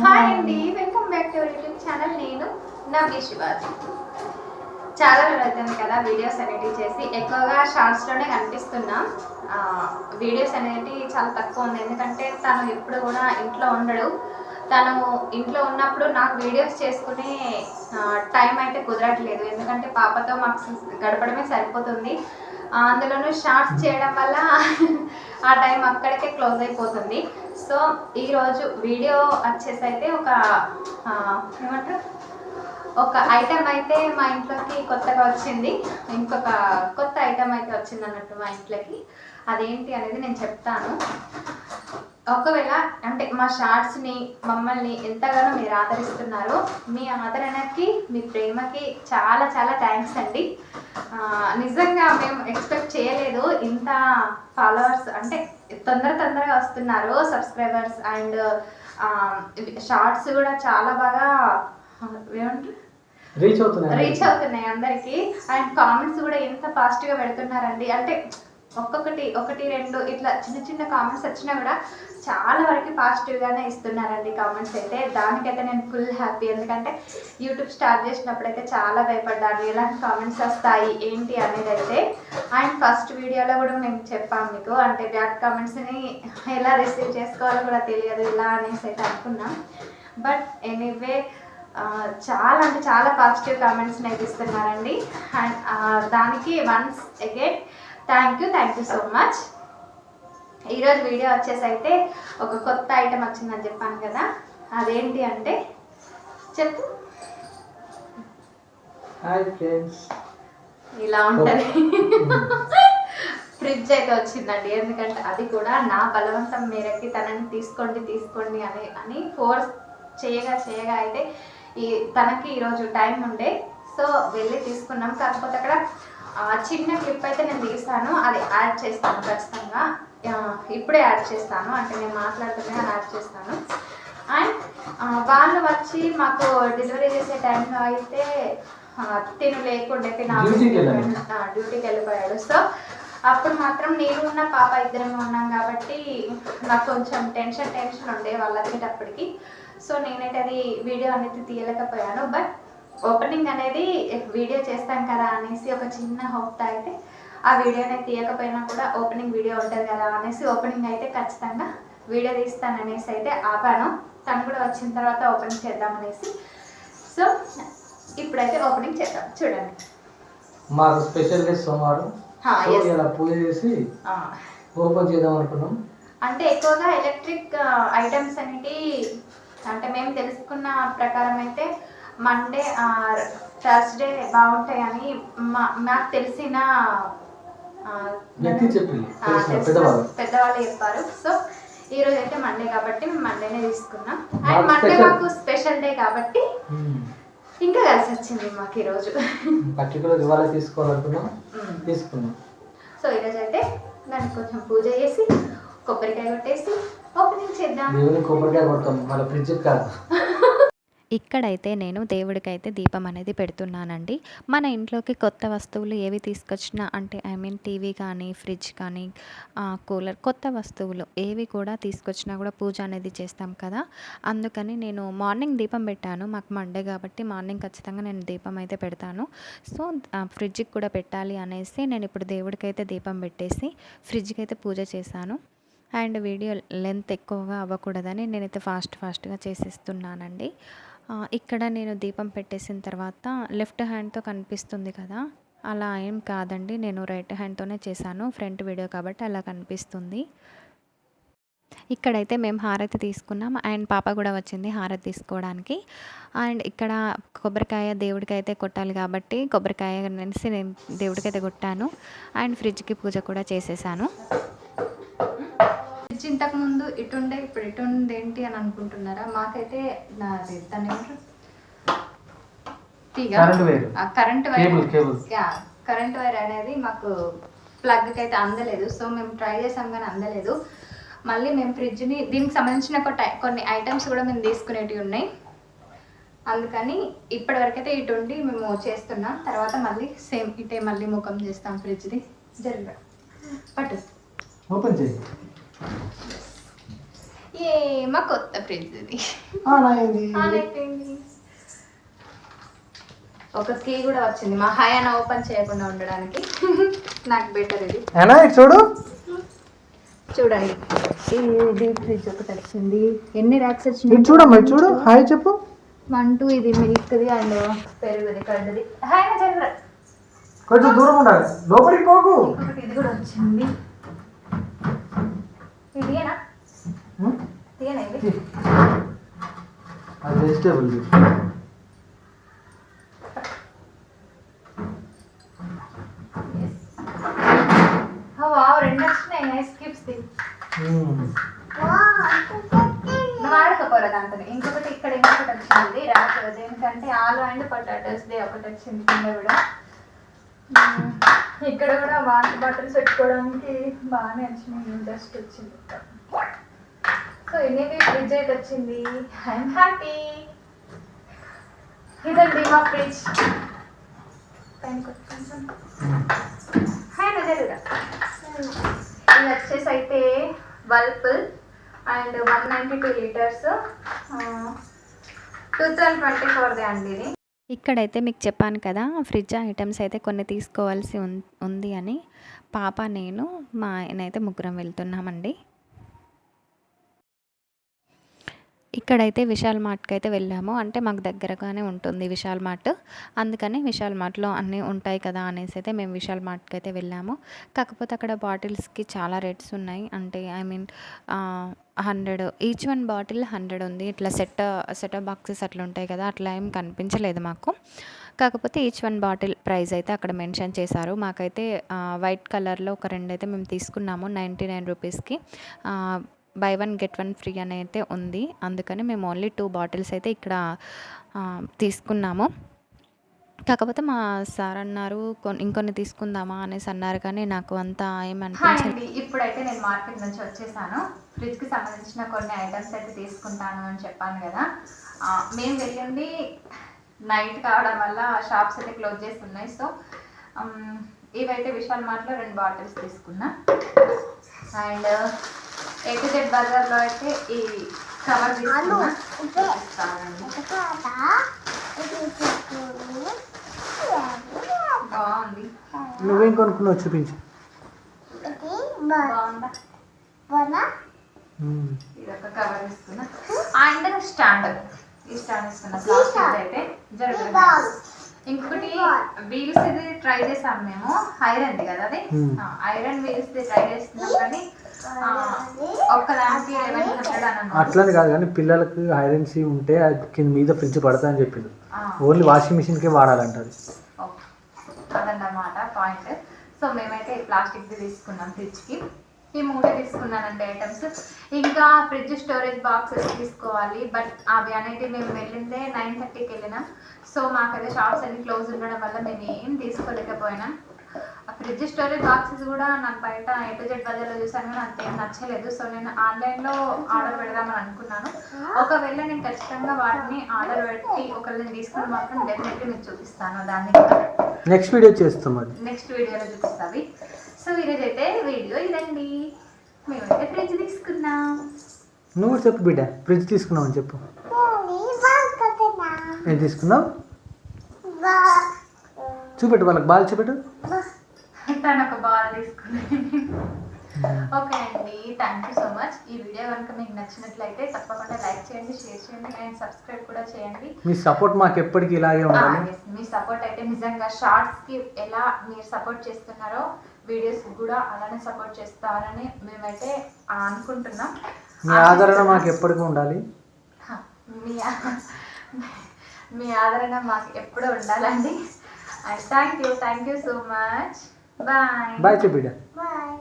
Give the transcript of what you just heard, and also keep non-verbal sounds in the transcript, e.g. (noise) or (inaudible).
Hi అండి welcome back to YouTube channel. నేను నవ్య శివాజీ. చాలా రోజులు అవుతుంది కదా వీడియోస్ అనేటివి చేసి ఎక్కువగా షార్ట్స్లోనే కనిపిస్తున్నాం. వీడియోస్ అనేది చాలా తక్కువ ఉంది ఎందుకంటే తను ఎప్పుడు కూడా ఇంట్లో ఉండడు. తను ఇంట్లో ఉన్నప్పుడు నాకు వీడియోస్ చేసుకునే టైం అయితే కుదరట్లేదు. ఎందుకంటే పాపతో మాకు గడపడమే సరిపోతుంది. అందులోనూ షార్ట్స్ చేయడం వల్ల (laughs) ఆ టైం అక్కడికే క్లోజ్ అయిపోతుంది. సో ఈరోజు వీడియో వచ్చేసి అయితే ఒక ఏమంటారు? ఒక ఐటెం అయితే మా ఇంట్లోకి కొత్తగా వచ్చింది. ఇంకొక కొత్త ఐటెం అయితే వచ్చింది అన్నట్టు మా ఇంట్లోకి. అదేంటి అనేది నేను చెప్తాను. ఒకవేళ అంటే మా షార్ట్స్ని మమ్మల్ని ఎంతగానో మీరు ఆదరిస్తున్నారో మీ ఆదరణకి మీ ప్రేమకి చాలా చాలా థ్యాంక్స్ అండి. నిజంగా మేము ఎక్స్పెక్ట్ చేయలేదు ఇంత ఫాలోవర్స్ అంటే తొందర తొందరగా వస్తున్నారు సబ్స్క్రైబర్స్ అండ్ షార్ట్స్ కూడా చాలా బాగా ఏమంటారు? రీచ్ అవుతున్నాయి. రీచ్ అవుతున్నాయి అందరికి. అండ్ కామెంట్స్ కూడా ఎంత ఫాస్ట్గా పెడుతున్నారండి. అంటే ఒక్కొక్కటి ఒకటి రెండు ఇట్లా చిన్న చిన్న కామెంట్స్ వచ్చినా కూడా చాలా వరకు పాజిటివ్గానే ఇస్తున్నారండి కామెంట్స్ అయితే దానికైతే నేను ఫుల్ హ్యాపీ ఎందుకంటే యూట్యూబ్ స్టార్ట్ చేసినప్పుడు అయితే చాలా భయపడ్డాను. ఎలాంటి కామెంట్స్ వస్తాయి ఏంటి అనేది అయితే అండ్ ఫస్ట్ వీడియోలో కూడా నేను చెప్పాను మీకు. అంటే బ్యాడ్ కామెంట్స్ని ఎలా రిసీవ్ చేసుకోవాలో కూడా తెలియదు ఇలా అనేసి అయితే అనుకున్నాం. బట్ ఎనీవే చాలా అంటే చాలా పాజిటివ్ కామెంట్స్ అయితే ఇస్తున్నారండి. అండ్ దానికి once again thank you thank you so much ఈరోజు వీడియో వచ్చేసి అయితే ఒక కొత్త ఐటెం వచ్చిందని చెప్పాను కదా. అదేంటి అంటే చెప్పు. హాయ్ ఫ్రెండ్స్ ఇలా ఉంటుంది. ఫ్రిడ్జ్ (laughs) అయితే వచ్చిందండి. ఎందుకంటే అది కూడా నా బలవంతం మేరకి తనని తీసుకోండి తీసుకోండి అని అని ఫోర్స్ చేయగా చేయగా అయితే ఈ తనకి ఈరోజు టైం ఉండే. సో వెళ్ళి తీసుకున్నాం. కాకపోతే అక్కడ చిన్న క్లిప్ అయితే నేను తీస్తాను. అది యాడ్ చేస్తాను ఖచ్చితంగా. ఇప్పుడే యాడ్ చేస్తాను. అంటే నేను మాట్లాడుతూనే యాడ్ చేస్తాను. అండ్ వాళ్ళు వచ్చి మాకు డెలివరీ చేసే టైంలో అయితే తిను లేకుండే తిన డ్యూటీకి వెళ్ళిపోయాడు. సో అప్పుడు మాత్రం నేను ఉన్న పాప ఇద్దరమే ఉన్నాం కాబట్టి నాకు కొంచెం టెన్షన్ టెన్షన్ ఉండే వాళ్ళు వచ్చేటప్పటికి. సో నేనైతే అది వీడియో అనేది తీయలేకపోయాను. బట్ ఓపెనింగ్ అనేది వీడియో చేస్తాం కదా అనేసి ఒక చిన్న హోప్తో అయితే ఆ వీడియోని తీయకపోయినా కూడా ఓపెనింగ్ వీడియో ఉంటుంది కదా అనేసి ఓపెనింగ్ అయితే ఖచ్చితంగా వీడియో తీస్తాననేసి అయితే ఆపాను. తను కూడా వచ్చిన తర్వాత ఓపెనింగ్ చేద్దామనేసి సో ఇప్పుడైతే ఓపెనింగ్ చేద్దాం. చూడండి. మాకు స్పెషల్ సోమవారం. ఇలా పూజ చేసి ఓపెన్ చేద్దాం అనుకున్నాం. అంటే ఎక్కువగా ఎలక్ట్రిక్ ఐటమ్స్ అనేవి అంటే మేము తెలుసుకున్న ప్రకారం అయితే మండే థర్స్డే బాగుంటాయని మా మాకు తెలిసిన పెద్దవాళ్ళు. చెప్పారు. సో ఈ రోజు అయితే మండే కాబట్టి మేము మండేనే తీసుకున్నాం అండ్ మండే. మాకు స్పెషల్ డే కాబట్టి ఇంకా కలిసి వచ్చింది మాకు ఈరోజు పర్టికులర్ ఇవాళ తీసుకోవాలనుకున్నాం. మ్మ్. తీసుకున్నాం. సో ఈరోజు అయితే దానికి కొంచెం పూజ చేసి కొబ్బరికాయ కొట్టేసి ఓపెనింగ్ చేద్దాం. కొబ్బరికాయ కొడతాం. మన ఫ్రిడ్జ్ కాదు. (laughs) ఇక్కడైతే నేను దేవుడికైతే దీపం అనేది పెడుతున్నానండి. మన ఇంట్లోకి కొత్త వస్తువులు ఏవి తీసుకొచ్చినా అంటే ఐ మీన్ టీవీ కానీ ఫ్రిడ్జ్ కానీ కూలర్ కొత్త వస్తువులు ఏవి కూడా తీసుకొచ్చినా కూడా పూజ అనేది చేస్తాం కదా. అందుకని నేను మార్నింగ్ దీపం పెట్టాను. మాకు మండే కాబట్టి మార్నింగ్ ఖచ్చితంగా నేను దీపం అయితే పెడతాను. సో ఫ్రిడ్జ్కి కూడా పెట్టాలి అనేసి నేను ఇప్పుడు దేవుడికైతే దీపం పెట్టేసి ఫ్రిడ్జ్కి అయితే పూజ చేశాను. అండ్ వీడియో లెంత్ ఎక్కువగా అవ్వకూడదని నేనైతే ఫాస్ట్ ఫాస్ట్గా చేసేస్తున్నానండి. ఇక్కడ నేను దీపం పెట్టేసిన తర్వాత లెఫ్ట్ హ్యాండ్తో కనిపిస్తుంది కదా అలా ఏం కాదండి. నేను రైట్ హ్యాండ్తోనే చేశాను ఫ్రంట్ వీడియో కాబట్టి అలా కనిపిస్తుంది. ఇక్కడైతే మేము హారతి తీసుకున్నాం అండ్ పాప కూడా వచ్చింది హారతి తీసుకోవడానికి. అండ్ ఇక్కడ కొబ్బరికాయ దేవుడికి అయితే కొట్టాలి కాబట్టి కొబ్బరికాయ అనేసి నేను దేవుడికి అయితే కొట్టాను. అండ్ ఫ్రిడ్జ్కి పూజ కూడా చేసేసాను. ఫ్రిడ్జ్ ఇంతకు ముందు ఇటుండే ఇప్పుడు ఇటుండే ఏంటి అని అనుకుంటున్నారా? మాకైతే నాది దాన్ని ఏమంటారు? తీగ? Current wire current wire cable cable yeah current wire అనేది మాకు ప్లగ్కి అయితే అందలేదు. సో మేము ట్రై చేసాం కానీ అందలేదు. మళ్ళీ మేము ఫ్రిడ్జ్ని దీనికి సంబంధించిన కొన్ని ఐటమ్స్ కూడా మేము తీసుకునేటివి ఉన్నాయి. అందుకని ఇప్పటి వరకైతే ఇటు ఉండి మేము చేస్తున్నాం. తర్వాత మళ్ళీ సేమ్ ఇటే మళ్ళీ ముఖం చేస్తాం ఫ్రిడ్జ్ది. జరుగు పట్టు. ఓపెన్ చేయి. ఏమో కొత్త ఫ్రిడ్జ్ ఇది ఆన్ అయింది ఆన్ అయిపోయింది ఒక కీ కూడా వచ్చింది. మా హాయ్ అని ఓపెన్ చేయకుండా ఉండడానికి. నాకు బెటర్ ఇది. ఇటు చూడు. చూడండి. ఇది ఫ్రిడ్జ్ ఒకటి వచ్చింది ఎన్ని ర్యాక్స్ ఇటు వచ్చినాయి చూడమ్మా చూడు. హాయ్ చెప్పు. వన్ టూ ఇది మిల్క్ది అండ్ పెరుగుది కడ్డది హాయ్ కొంచెం దూరం ఉండాలి. లోపలికి పోకు. ఇది కూడా వచ్చింది. అది వెజిటేబుల్ రెండు వచ్చినాయి. ది నువ్వు ఆడకపోరా దాంతో ఇంకొకటి ఇక్కడ ఇంకొకటి వచ్చింది. ర్యాక్ దేనికంటే ఆలు అండ్ పొటాటోస్ ది ఒకటి వచ్చింది కింద కూడా. ఇక్కడ కూడా వాటర్ బాటిల్స్ పెట్టుకోవడానికి బాగానే వచ్చినాయి. జస్ట్ వచ్చింది. సో ఎనివే ఫ్రిడ్జ్ అయితే వచ్చింది ఐఎమ్ హ్యాపీ ఇదండి మా ఫ్రిడ్జ్. హాయ్ నజరుగా ఇది వచ్చేసి అయితే bulb and one ninety two litres. Two thousand twenty ఫోర్దే అండి ఇది. ఇక్కడైతే మీకు చెప్పాను కదా ఫ్రిడ్జ్ ఐటమ్స్ అయితే కొన్ని తీసుకోవాల్సి ఉం- ఉంది అని. పాప నేను మా ఆయన అయితే ముగ్గురం వెళ్తున్నామండి. ఇక్కడైతే విశాల్ మార్ట్కి అయితే వెళ్ళాము. అంటే మాకు దగ్గరగానే ఉంటుంది విశాల్ మార్ట్. అందుకని విశాల్ మార్ట్లో అన్నీ ఉంటాయి కదా అనేసి అయితే మేము విశాల్ మార్ట్కి అయితే వెళ్ళాము. కాకపోతే అక్కడ బాటిల్స్కి చాలా రేట్స్ ఉన్నాయి. అంటే I mean hundred each one bottle hundred ఉంది. ఇట్లా సెట్ సెట్ బాక్సెస్ అట్లా ఉంటాయి కదా అట్లా ఏం కనిపించలేదు మాకు. కాకపోతే ఈచ్ వన్ బాటిల్ ప్రైస్ అయితే అక్కడ మెన్షన్ చేశారు. మాకైతే వైట్ కలర్లో ఒక రెండు అయితే మేము తీసుకున్నాము నైంటీ నైన్ రూపీస్కి. Buy one get one free అని అయితే ఉంది. అందుకని మేము ఓన్లీ టూ బాటిల్స్ అయితే ఇక్కడ తీసుకున్నాము. కాకపోతే మా సార్ అన్నారు ఇంకొన్ని తీసుకుందామా? అనేసి అన్నారు కానీ నాకు అంత ఏమనిపించింది ఇప్పుడైతే నేను మార్కెట్ నుంచి వచ్చేసాను. ఫ్రిడ్జ్కి సంబంధించిన కొన్ని ఐటమ్స్ అయితే తీసుకుంటాను అని చెప్పాను కదా. మేము వెళ్ళింది నైట్ కావడం వల్ల షాప్స్ అయితే క్లోజ్ చేసి ఉన్నాయి. సో ఇవైతే విశాల్ మార్ట్లో రెండు బాటిల్స్ తీసుకున్నా. అండ్ ఏ టు జెడ్ అయితే ఈ కవర్. బాగుంది. నువ్వేం కొనుక్కున్నావు చూపించు. ఇది ఒక కవర్ తీసుకున్నా. And stand. ఈ స్టాండ్ తీసుకున్నా ప్లాస్టిక్ అయితే జరుగుతుంది. ఇంకొకటి వీల్స్ ఇది ట్రై చేసాం మేము. ఐరన్ కదా అది. ఐరన్ వీల్స్ ట్రై చేస్తున్నాం కానీ అని అట్లని కాదు కానీ పిల్లలకి ఐరన్సీ ఉంటే కింద మీద ఫ్రిడ్జ్ పడతాయని చెప్పింది ఆ, ఓన్లీ వాషింగ్ మిషన్కే వాడాలంట అది ఓకే. అదన్నమాట పాయింట్ సో మేమైతే ప్లాస్టిక్ది తీసుకున్నాం ఫ్రిడ్జ్కి. ఈ మూడు తీసుకున్నానండి ఐటమ్స్ ఇంకా ఫ్రిడ్జ్ స్టోరేజ్ బాక్సెస్ తీసుకోవాలి. బట్ అవి అనేది మేము వెళ్ళిందే నైన్ థర్టీకి వెళ్ళినాం. సో మాకైతే షాప్స్ అన్ని క్లోజ్ ఉండడం వల్ల మేము ఏం తీసుకోలేకపోయినాం. ఫ్రిడ్జ్ స్టోరేజ్ బాక్సెస్ కూడా నాకు బయట ఏ టు జెడ్ బజార్లో చూసాను కానీ అంతేం నచ్చలేదు. సో నేను ఆన్లైన్లో ఆర్డర్ పెడదామని అనుకున్నాను. ఒకవేళ నేను ఖచ్చితంగా వాటిని ఆర్డర్ పెట్టి ఒకవేళ నేను తీసుకుని మాత్రం డెఫినెట్లీ మీకు చూపిస్తాను. దాన్ని నెక్స్ట్ వీడియో చేస్తాం నెక్స్ట్ వీడియోలో చూపిస్తావి సో ఈరోజు అయితే వీడియో ఇదండి. మేమైతే ఫ్రిడ్జ్ తీసుకున్నాం నువ్వు చెప్పు బిడ్డ. ఫ్రిడ్జ్ తీసుకున్నావు అని చెప్పు ఏం తీసుకున్నావు చూపెట్టు వాళ్ళకి బాగా చూపెట్టు. తను ఒక బాల్ తీసుకుని. ఓకే అండి థ్యాంక్ యూ సో మచ్ ఈ వీడియో కనుక మీకు నచ్చినట్లయితే తప్పకుండా లైక్ చేయండి షేర్ చేయండి అండ్ సబ్స్క్రైబ్ కూడా చేయండి. మీ సపోర్ట్ మాకు ఎప్పటికీ ఇలాగే ఉండాలి. మీ సపోర్ట్ అయితే నిజంగా షార్ట్స్కి ఎలా మీరు సపోర్ట్ చేస్తున్నారో వీడియోస్ కూడా అలానే సపోర్ట్ చేస్తారని మేమైతే అనుకుంటున్నాం. మీ ఆదరణ మాకు ఎప్పటికీ ఉండాలి. మీ మీ ఆదరణ మాకు ఎప్పుడూ ఉండాలండి. And thank you thank you so much bye bye చెప్పు బిడ్డ బాయ్